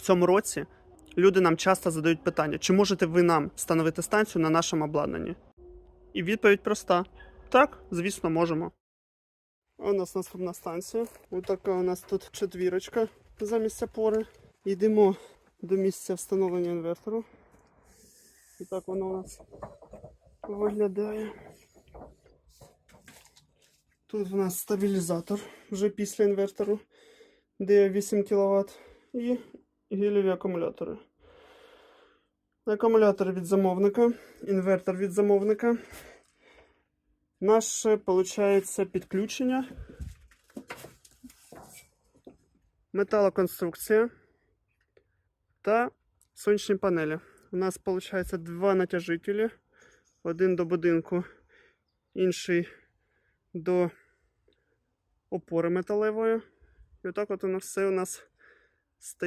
в цьому році люди нам часто задають питання, чи можете ви нам встановити станцію на нашому обладнанні? І відповідь проста: так, звісно, можемо. У нас наступна станція. Ось така у нас тут четвірочка замість опори. Йдемо до місця встановлення інвертору. І так воно у нас виглядає. Тут в нас стабілізатор вже після інвертору, де 8 кВт, і геліві акумулятори. Акумулятор від замовника, інвертор від замовника. Наше виходить підключення. Металоконструкція та сонячні панелі. У нас виходить два натяжителі. Один до будинку, інший до опори металевої. І отак от нас все у нас стоїть